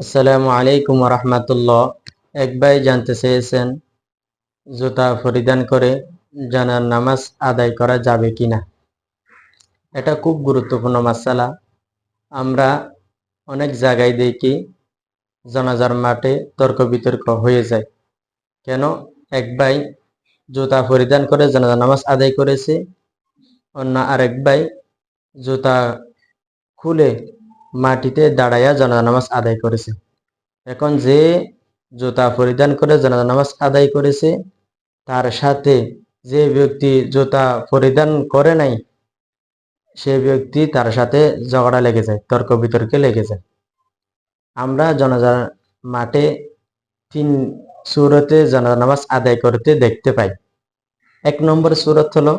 আসসালামু আলাইকুম রহমতুল্লাহ এক ভাই জানতে চেয়েছেন, জুতা পরিধান করে জানার নামাজ আদায় করা যাবে কিনা। এটা খুব গুরুত্বপূর্ণ মাসালা। আমরা অনেক জায়গায় দেখি জানাজার মাঠে তর্ক বিতর্ক হয়ে যায়। কেন? এক ভাই জুতা পরিধান করে জানাজার নামাজ আদায় করেছে, অন্য আরেক ভাই জুতা খুলে মাটিতে দাঁড়াইয়া জানাজা নামাজ আদায় করেছে। এখন যে জুতা পরিধান করে জানাজা নামাজ আদায় করেছে, তার সাথে যে ব্যক্তি জুতা পরিধান করে নাই, সে ব্যক্তি তার সাথে ঝগড়া লেগে যায়, তর্ক বিতর্কে লেগে যায়। আমরা জানাজার মাঠে তিন সুরতে জানাজা নামাজ আদায় করতে দেখতে পাই। এক নম্বর সুরত হলো,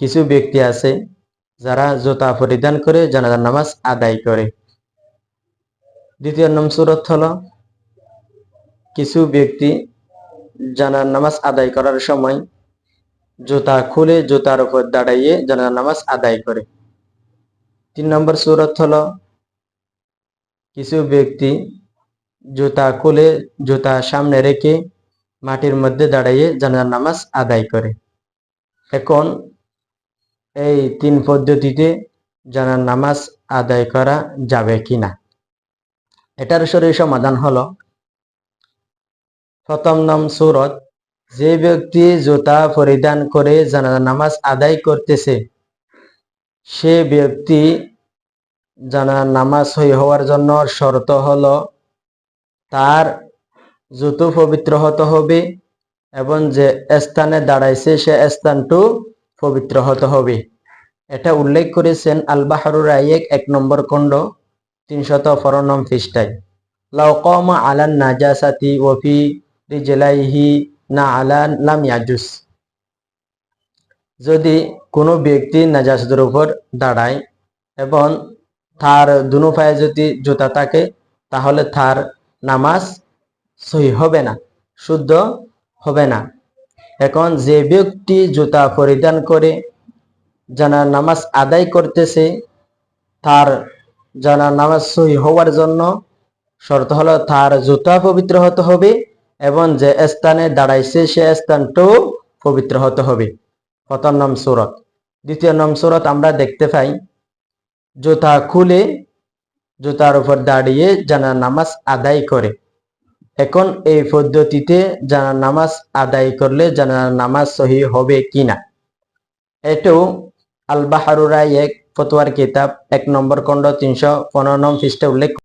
কিছু ব্যক্তি আছে যারা জুতা পরিধান করে জানাজার নামাজ আদায় করে। দ্বিতীয় নম্বর সুরত হল, কিছু ব্যক্তি জানার নামাজ আদায় করার সময় জুতা খুলে জুতার উপর দাঁড়াইয়ে জানাজার নামাজ আদায় করে। তিন নম্বর সুরত হল, কিছু ব্যক্তি জুতা খুলে জুতা সামনে রেখে মাটির মধ্যে দাঁড়াইয়ে জানাজার নামাজ আদায় করে। এখন এই তিন পদ্ধতিতে জানার নামাজ আদায় করা যাবে কিনা? এটার শরীর সমাধান হলো, প্রথম নাম সুরত। যে ব্যক্তি জুতা পরিধান করে জানার নামাজ আদায় করতেছে, সে ব্যক্তি জানার নামাজ হওয়ার জন্য শর্ত হলো, তার জুতো পবিত্র হতে হবে এবং যে স্থানে দাঁড়াইছে সে স্থানটু পবিত্র হতে হবে। এটা উল্লেখ করেছেন আল বাহরুর আয়েক এক নম্বর খণ্ড, তিনশত ফরনম পৃষ্ঠায়। লাউকম আলান নাজাসাতি ওফি রিজলাইহি না আলান লাম ইয়াজুস। যদি কোনো ব্যক্তি নাজাসদের উপর দাঁড়ায় এবং তার দুনো পায়ে যদি জুতা থাকে, তাহলে তার নামাজ সহি হবে না, শুদ্ধ হবে না। এখন যে ব্যক্তি জুতা পরিধান করে জানার নামাজ আদায় করতেছে, তার জানার নামাজ সহি হওয়ার জন্য শর্ত হলো তার জুতা পবিত্র হতে হবে এবং যে স্থানে দাঁড়াইছে সে স্থানটাও পবিত্র হতে হবে। প্রথম নাম সুরত। দ্বিতীয় নাম সুরত আমরা দেখতে পাই, জুতা খুলে জুতার উপর দাঁড়িয়ে জানার নামাজ আদায় করে। এখন এই পদ্ধতিতে জানার নামাজ আদায় করলে জানার নামাজ সহি হবে কিনা? এটাও আল বাহারুরা এক ফতোয়ার কিতাব, এক নম্বর খণ্ড তিনশো পনেরো পৃষ্ঠে উল্লেখ